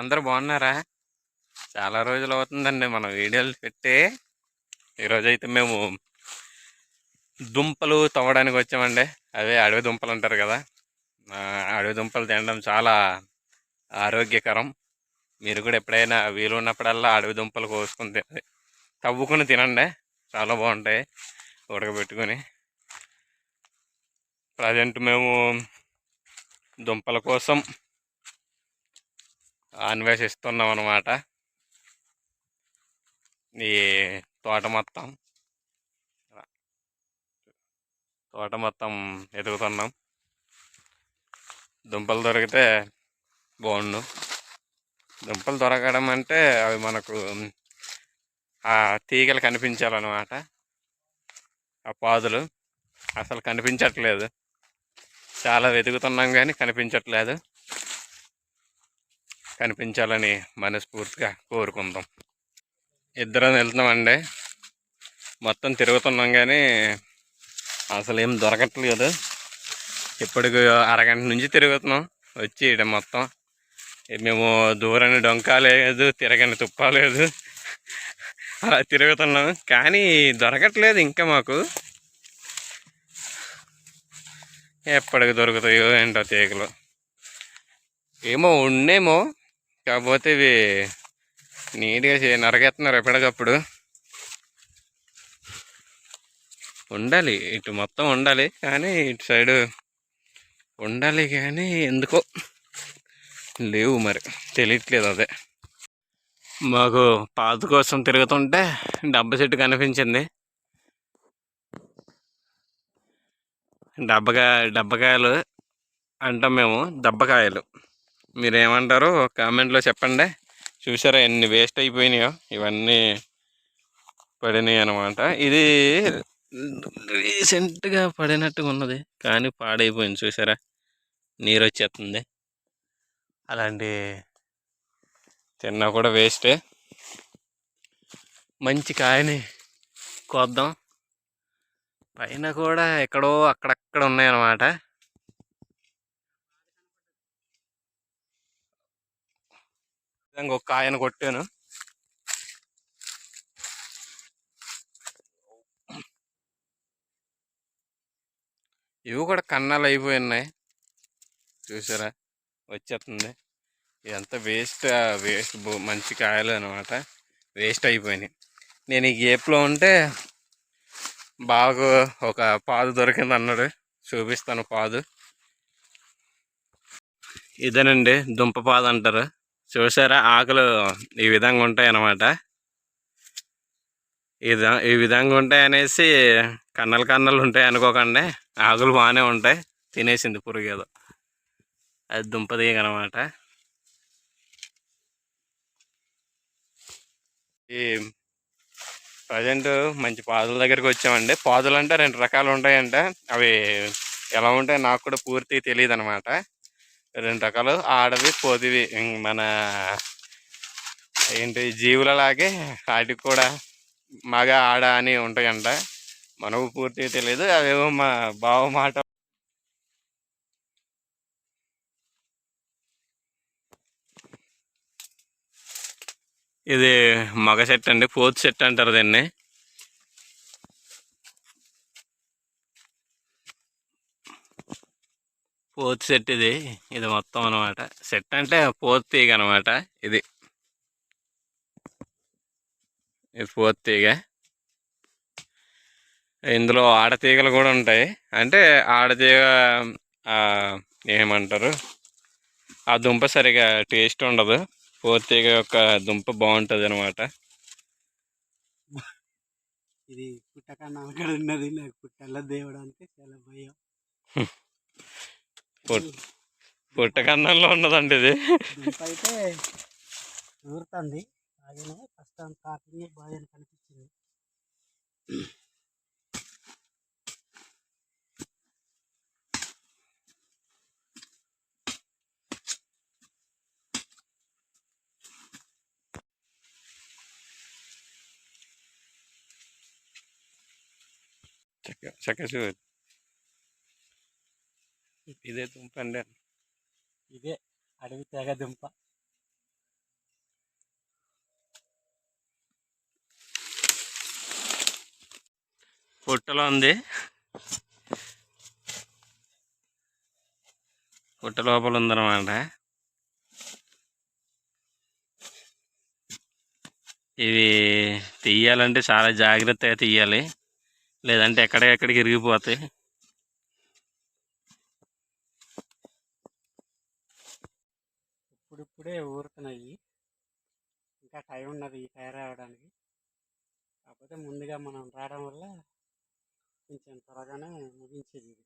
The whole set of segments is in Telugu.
అందరు బాగున్నారా? చాలా రోజులు అవుతుందండి మనం వీడియోలు పెట్టి. ఈరోజు అయితే మేము దుంపలు తవ్వడానికి వచ్చామండి. అవే అడవి దుంపలు అంటారు కదా. అడవి దుంపలు తినడం చాలా ఆరోగ్యకరం. మీరు కూడా ఎప్పుడైనా వీలు ఉన్నప్పుడల్లా అడవి దుంపలు కోసుకొని తినండి తవ్వుకొని తినండి. చాలా బాగుంటాయి ఉడకబెట్టుకొని. ప్రజెంట్ మేము దుంపల కోసం అన్వేషిస్తున్నాం అన్నమాట ఈ తోట మొత్తం. తోట మొత్తం ఎదుగుతున్నాం. దుంపలు దొరికితే బాగుండు. దుంపలు దొరకడం అంటే అవి మనకు ఆ తీగలు కనిపించాలన్నమాట. ఆ పాదులు అసలు కనిపించట్లేదు. చాలా వెతుకుతున్నాం కానీ కనిపించట్లేదు. కనిపించాలని మనస్ఫూర్తిగా కోరుకుందాం. ఇద్దరం వెళ్తున్నామండి. మొత్తం తిరుగుతున్నాం కానీ అసలు ఏం దొరకట్లేదు ఇప్పటికి అరగంట నుంచి తిరుగుతున్నాం. వచ్చి మొత్తం. మేము దూరాన్ని డొంక లేదు తిరగని తుప్ప లేదు అలా తిరుగుతున్నాం. కానీ దొరకట్లేదు ఇంకా మాకు. ఎప్పటికి దొరుకుతాయో ఏంటో తీగలు. ఏమో ఉండేమో. కాకపోతే ఇవి నీట్గా నరకెత్తున్నారు ఎప్పటికప్పుడు. ఉండాలి ఇటు మొత్తం ఉండాలి కానీ ఇటు సైడు ఉండాలి కానీ ఎందుకో లేవు మరి. తెలియట్లేదు అదే. మాకు పాత కోసం తిరుగుతుంటే డబ్బ చెట్టు కనిపించింది. డబ్బకాయ డబ్బకాయలు అంటాం మేము దబ్బకాయలు. మీరు ఏమంటారు కామెంట్లో చెప్పండి. చూసారా ఎన్ని వేస్ట్ అయిపోయినాయో? ఇవన్నీ పడినాయి అనమాట ఇది రీసెంట్గా పడినట్టుగా ఉన్నది కానీ పాడైపోయింది. చూసారా నీరు వచ్చేస్తుంది. అలాంటి తిన్నా కూడా వేస్టే. మంచి కాయని కోద్దాం. పైన కూడా ఎక్కడో అక్కడక్కడ ఉన్నాయన్నమాట. ఇంకొక కాయను కొట్టాను. ఇవి కూడా కన్నాలు అయిపోయి ఉన్నాయి. చూసారా? వచ్చేస్తుంది. ఇదంతా వేస్ట్ వేస్ట్ మంచి కాయలు అనమాట వేస్ట్ అయిపోయినాయి. నేను ఈ గేప్లో ఉంటే బాగా ఒక పాదు దొరికింది అన్నాడు. చూపిస్తాను పాదు. ఇదేనండి దుంప పాదు అంటారు. చూసారా? ఆకులు ఈ విధంగా ఉంటాయి అన్నమాట ఈ ఈ విధంగా ఉంటాయి అనేసి కన్నలు కన్నలు ఉంటాయి అనుకోకండి. ఆకులు బాగానే ఉంటాయి. తినేసింది పురుగు ఏదో. అది దుంప తీగ అనమాట ఈ ప్రజెంట్ మంచి పాదుల దగ్గరికి వచ్చామండి. పాదులు అంటే రెండు రకాలు ఉంటాయంటే. అవి ఎలా ఉంటాయి నాకు కూడా పూర్తి తెలియదు అనమాట రెండు రకాలు ఆడవి పోతివి. మన ఏంటి జీవులలాగే వాటికి కూడా మగ ఆడ అని ఉంటాయంట. మనకు పూర్తిగా తెలియదు అవేమో మా బావ మాట. ఇది మగ చెట్టు అండి పోతు చెట్టు అంటారు దీన్ని. ఫోర్త్ సెట్ ఇది. ఇది మొత్తం అనమాట సెట్ అంటే ఫోర్త్ తీగ అనమాట ఇది. ఇది ఫోర్త్ తీగ. ఇందులో ఆడతీగలు కూడా ఉంటాయి. అంటే ఆడతీగ ఏమంటారు? ఆ దుంప సరిగా టేస్ట్ ఉండదు. ఫోర్త్ తీగ యొక్క దుంప బాగుంటుంది అనమాట ఇది పుట్టకన్నా అక్కడ ఉన్నది. నాకు పుట్టల్ల దేవుడు అంటే చాలా భయం. పుట్టకన్నంలో ఉన్నదండి ఇది. అయితే ఊరుతుంది. అలాగనే ఫస్ట్ స్టార్టింగ్ బాగా కనిపించింది. చక్క చక్క చూడు ఇదే దుంప అండి. ఇదే అడవి తెగ దుంప. పొట్టలో ఉంది. పొట్ట లోపల ఉందన్నమాట. ఇవి తీయాలంటే చాలా జాగ్రత్తగా తీయాలి. లేదంటే ఎక్కడెక్కడికి ఇరిగిపోతాయి. ఇప్పుడే ఊరుతున్నాయి. ఇంకా టైం ఉన్నది ఈ టైర్ రావడానికి. కాకపోతే ముందుగా మనం రావడం వల్ల కొంచెం త్వరగానే ముగించేది ఇది.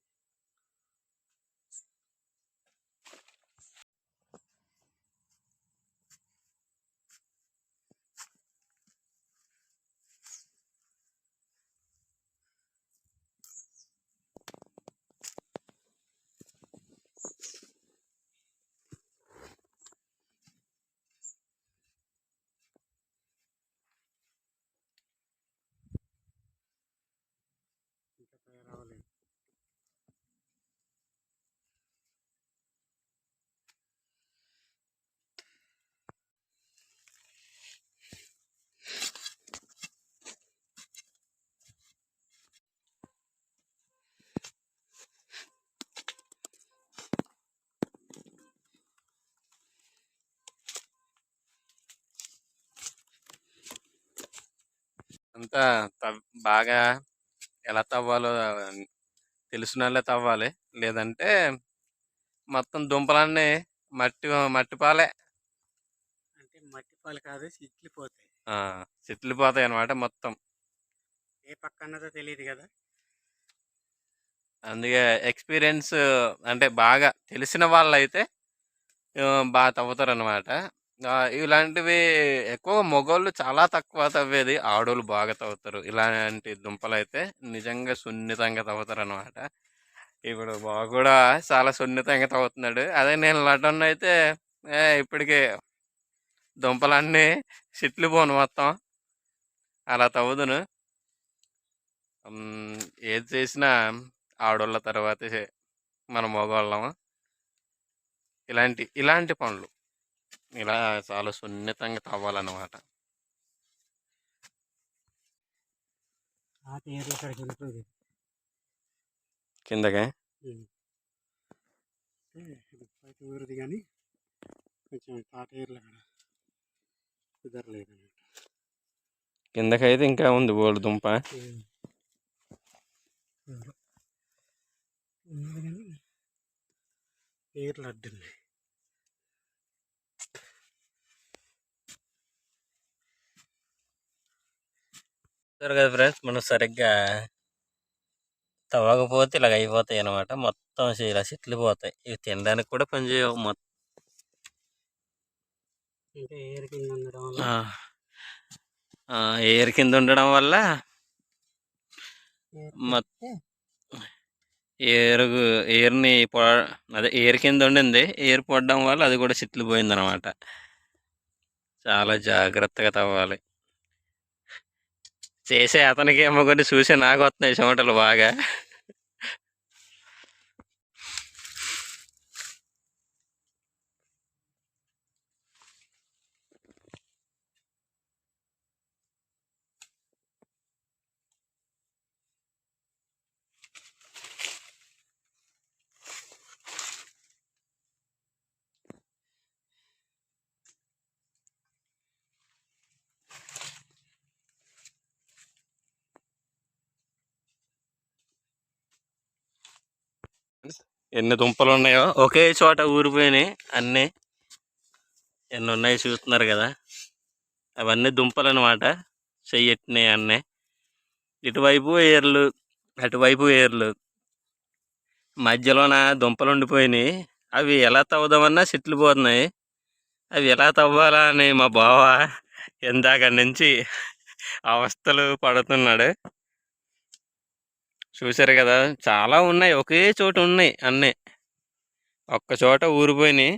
అంతా బాగా ఎలా తవ్వాలో తెలిసిన వాళ్ళే తవ్వాలి. లేదంటే మొత్తం దుంపలన్నీ మట్టి మట్టి పాలే. అంటే మట్టి పాలు కాదు సిట్లిపోతాయి. ఆ, చిట్లిపోతాయి అన్నమాట మొత్తం. ఏ పక్క అన్నదో తెలియదు కదా. అందుకే ఎక్స్పీరియన్స్ అంటే బాగా తెలిసిన వాళ్ళు అయితే బాగా తవ్వుతారు అనమాట ఇలాంటివి ఎక్కువ మగవాళ్ళు చాలా తక్కువ తవ్వేది. ఆడోళ్ళు బాగా తవ్వుతారు. ఇలాంటి దుంపలు అయితే నిజంగా సున్నితంగా తవ్వుతారు అనమాట ఇప్పుడు బాగా కూడా చాలా సున్నితంగా తవ్వుతున్నాడు. అదే నేను లడ్డన్ అయితే ఇప్పటికే దుంపలన్నీ సిట్లు పోను మొత్తం. అలా తవ్వుదును. ఏది చేసినా ఆడోళ్ళ తర్వాతే మన మొగోళ్ళము. ఇలాంటి ఇలాంటి పనులు. ఇలా చాలా సున్నితంగా తవ్వాలన్నమాట. కిందకే? ఊరిది కానీ కొంచెం కుదరలేదు అన్నమాట కిందకైతే ఇంకా ఉంది బోల్డ్ దుంప. టైర్లు అడ్డున్నాయి. చూస్తారు కదా ఫ్రెండ్స్ మనం సరిగ్గా తవ్వకపోతే ఇలాగ అయిపోతాయి అనమాట మొత్తం ఇలా సిట్లిపోతాయి ఇవి తినడానికి కూడా పనిచేయవు మొత్తం ఎయిర్ కింద ఉండడం వల్ల? ఎయిర్ కింద ఉండడం వల్ల air మొత్తం పెడితే ఎయిర్ ఎయిర్ని పొ అదే ఎయిర్ కింద ఉండింది. ఎయిర్ పడడం వల్ల అది కూడా సిట్లిపోయింది అనమాట చాలా జాగ్రత్తగా తవ్వాలి. చేసే అతనికి ఏమో కొన్ని చూసి నాకు వస్తున్నాయి చెమటలు బాగా. ఎన్ని దుంపలు ఉన్నాయో ఒకే చోట ఊరిపోయినాయి. అన్నీ ఎన్ని ఉన్నాయి చూస్తున్నారు కదా. అవన్నీ దుంపలు అనమాట చెయ్యట్టినాయి అన్నీ. ఇటువైపు ఏర్లు అటువైపు ఏర్లు. మధ్యలోన దుంపలు ఉండిపోయినాయి అవి ఎలా తవ్వుదామన్నా సిట్లు పోతున్నాయి. అవి ఎలా తవ్వాలా అని మా బావ ఇందాక నుంచి అవస్థలు పడుతున్నాడు. చూశారు కదా! చాలా ఉన్నాయి. ఒకే చోట ఉన్నాయి అన్నీ. ఒక్క చోట ఊరిపోయినాయి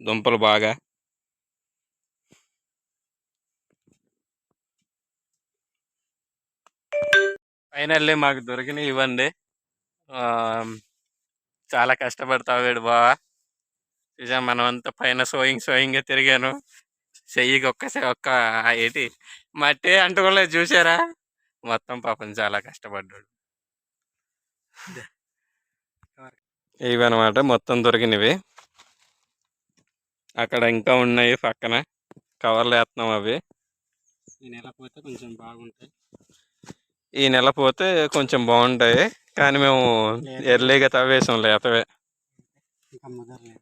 దుంపలు బాగా. ఫైనల్లీ మాకు దొరికినవి ఇవ్వండి. చాలా కష్టపడతావాడు బావా. నిజం మనమంతా పైన సోయింగ్ సోయింగ్గా తిరిగాను. చెయ్యికి ఒక్కసారి ఒక్క ఏంటి? మట్టి అంటుకోలేదు చూసారా మొత్తం పాపం చాలా కష్టపడ్డాడు. ఇవి అనమాట మొత్తం దొరికినవి. అక్కడ ఇంకా ఉన్నాయి పక్కన. కవర్లు వేస్తున్నాం అవి. ఈ నెల పోతే కొంచెం బాగుంటాయి. ఈ నెల పోతే కొంచెం బాగుంటాయి. కానీ మేము ఎర్లీగా తవ్వేసాం లేతవే. ఇంకా ముదరలేదు.